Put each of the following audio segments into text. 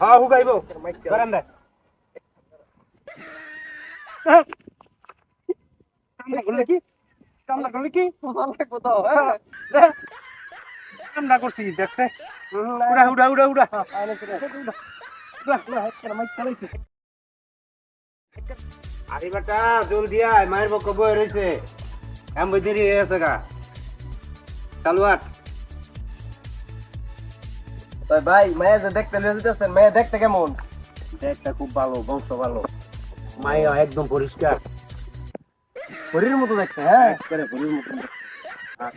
হ্যাঁ দে কামলা করলে কি? কামলা করলে কি? কোথাও কামলা করছি দেখছে? উড়া উড়া উড়া উড়া। আরে বেটা জলদি আয় মায়ের বক্ক বই রয়েছে এম বই দেরি হয়ে গেছে গা। চালু আট। ভাই মায়া যে দেখতে লিয়ে যেতেছেন মায়া দেখতে কেমন? দেখটা খুব ভালো বংশ ভালো। মায়া একদম পরিষ্কার। মতো দেখতে হ্যাঁ? করে পরির মতন আর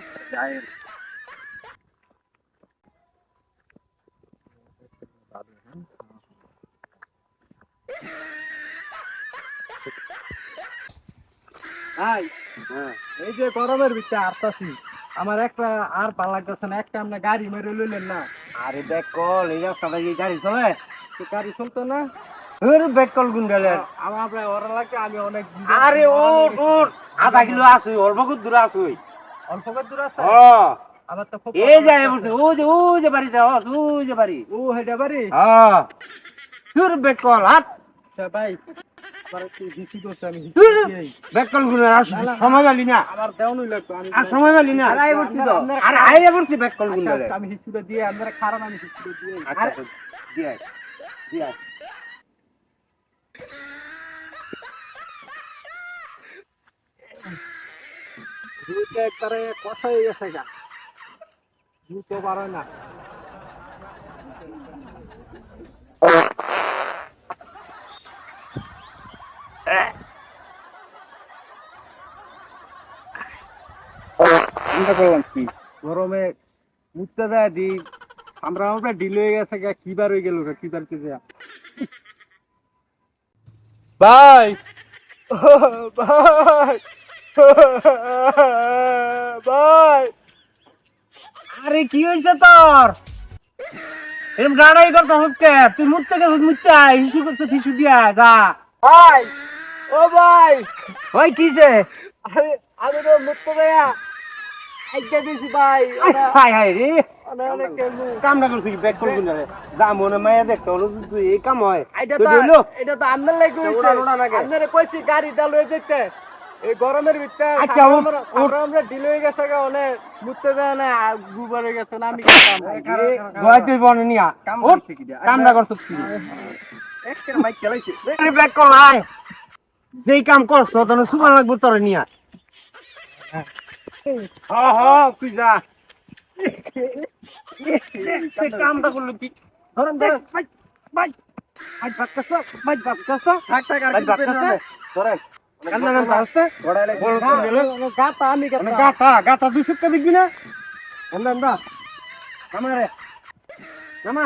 ভাই হ্যাঁ। এই যে গরমের ভিতরে আসতাছি আমার একটা আর ভালো লাগতেছে না একটা আমরা গাড়ি মেরে লইলেন না। আরে দেখ কল এই রাস্তাটা কি গাড়ি চলে তো গাড়ি চলতো না? তোর ব্যাক কল গুন গেলে আমার আপনার ওরা লাগে আমি অনেক আরে ও তোর আধা কিলো আসুই অল্প কত দূর আসুই? অল্প কত দূর আছে? ও আমার তো খুব এই যায় বলছে ও যে ও যে বাড়িতে ও তুই যে বাড়ি। ও হেডা বাড়ি? হ্যাঁ তোর ব্যাক কল হাট। ভাই আমার আর সময় পালি না। আমার আর সময় পালি না। আর। আর আইয়া বলছি ব্যাক কল আচ্ছা, আমি হিসুটা দিয়ে আপনারা খারাপ আমি হিসুটা দিয়ে আচ্ছা দিয়ে দিয়ে দুইটা একবারে কথা হয়ে গেছে গা। দুটো পারো না। আমরা গরমে মুখতে দেয় দি আমরা আমরা ঢিল হয়ে গেছে গা কি বার হয়ে গেল কি বার কে ভাই! ভাই! ভাই! আরে কি হয়েছে তোর? এরকম ডাড়াই করতে হচ্ছে তুই মুততে গেছিস মুততে আয় হিসু করতে হিসু দিয়া যা। ভাই! ও ভাই ওই কিসে আরে আমি তো মুক্ত দেয়া আইটা দিছি ভাই হাই হাই রে। অনেক অনেক কেমন কামটা করছিস কি? ব্যাক করবি না যা মনে মায়া দেখতে হলো তুই এই কাম হয়। এটা তো এটা তো আপনার লাগে। আপনারে কইছি গাড়ি দা যেতে। এই গরমের ভিতরে আচ্ছা, আমরা- ঢিল হয়ে গেছে গা অনেক মুততে দেয় না গুবার হয়ে গেছে না আমি কাম ভয় তুই বনে নিয়া। কাম উঠ, করছি কি কামটা করছিস কি একটা মাইক চালাইছি আরে ব্যাক কর আয় যেই কাম করছ তখন সুমান লাগবে তোর নিয়া হ হ তুই যা। সে কামটা করল কি? ধরেন ধরেন। ভাই ভাই। ভাই বাচ্চা ভাই বাচ্চা থাক থাক আর কিছু কইতে বাচ্চা ধরেন। কান্না কান্না আসছে গড়াই বল, না, বল, গেলো। না, গাতা আমি গাতা। গাতা গাতা দুই সপ্তাহ দেখবি না? নামা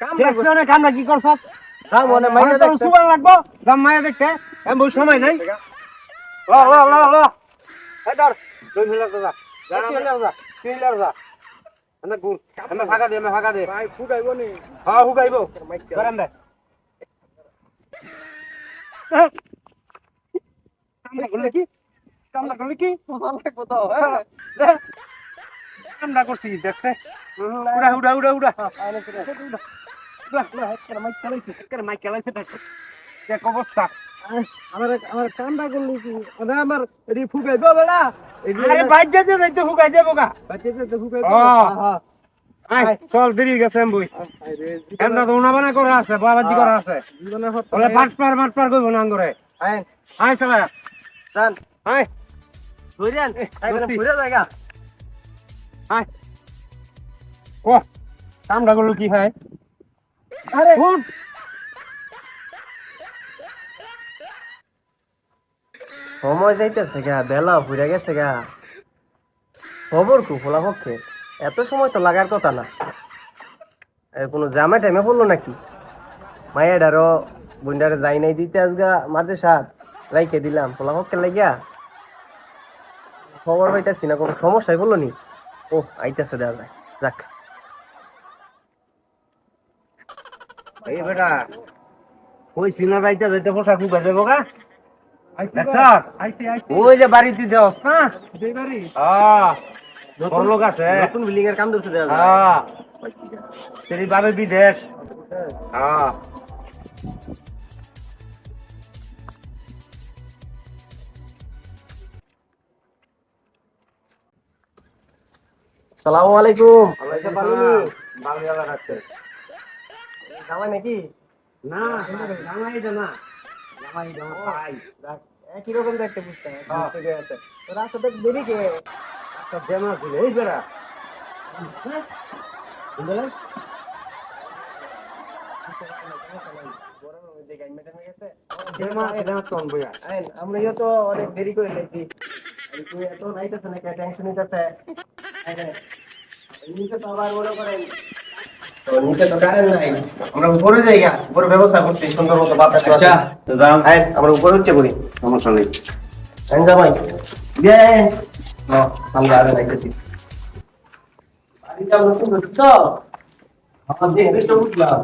কাম কামটা কি করছ? কাম মনে লাগবো। দাম দেখতে। এমন বই সময় নাই। ল ল ল ল। এই ধর দুই মিলে যা। যা মিলে যা তিন মিলে যা। এনে গুল এনে ফাঁকা দে এনে ফাঁকা দে। ভাই ফুটাইবো নি। হ্যাঁ মাইক করেন দে। কামটা করলে কি? কামটা করলে কি? চালাই কোথাও হ্যাঁ দে। করছি দেখছে? উড়া উড়া উড়া উড়া। মাইক চালাইছি মাইক চালাইছে দেখ অবস্থা। আমার আমার কামটা করলি কি? মানে আমার এটি বেড়া আরে দেবো গা। তো। হ্যাঁ চল দেরি গেছে বই। আরে এমনা তো উনাবানা করে আছে বাবাজি করে আছে। বলে পাট পার পাট পার করব না আঙ্গরে। আয়। আয় চলা জান আয়। বুঝলেন আইবেন দোস্তি। জায়গা আয়। ও কামটা করল কি হয়? আরে সময় যাইতেছে গা, বেলা ঘুরে গেছে গা। খবর কু ফোলা পক্ষে, এত সময় তো লাগার কথা না। কোনো জামে টাইমে পড়ল নাকি? মায়েরারও বন্ডারে যাই নাই দিতে আজগা মাঝে সাত, রাইখে দিলাম ফোলা পক্ষে লাগিয়া। খবর পাইতেছি না, কোনো সমস্যায় বলল নি? ও, আইতাছে দেওয়া যায়, যাক। এই বেটা ওই সিনা যাইতে যাইতে পোশাক দেবো গা? ওই যে বাড়িতে দেওস না? হ্যাঁ আছে? নতুন বিল্ডিং এর কাম ধরছে বিদেশ। হ্যাঁ সালামু আলাইকুম। জামাই নাকি? না জামাই তো না। জামাই তো ভাই। একই রকম দেখতে বুঝতে হ্যাঁ। দেরি কে? একটা ছিল এই বেড়া। আইন, আমরাও তো অনেক দেরি করে ফেলছি তুমি এত নাইতেছে নাকি? টেনশন নিতেছে। তো আবার মনে করেন। নিচে তো কারেন্ট নাই। আমরা উপরে জায়গা উপরে ব্যবস্থা করছি সুন্দর মতো বাতাস আচ্ছা তো দাম আইন, আমরা উপরে উঠছে করি সমস্যা নেই। আইন জামাই দেন না সামনে আরে নাইতেছি বাড়িটা নতুন তো? আমার দিয়ে হেঁটে উঠলাম।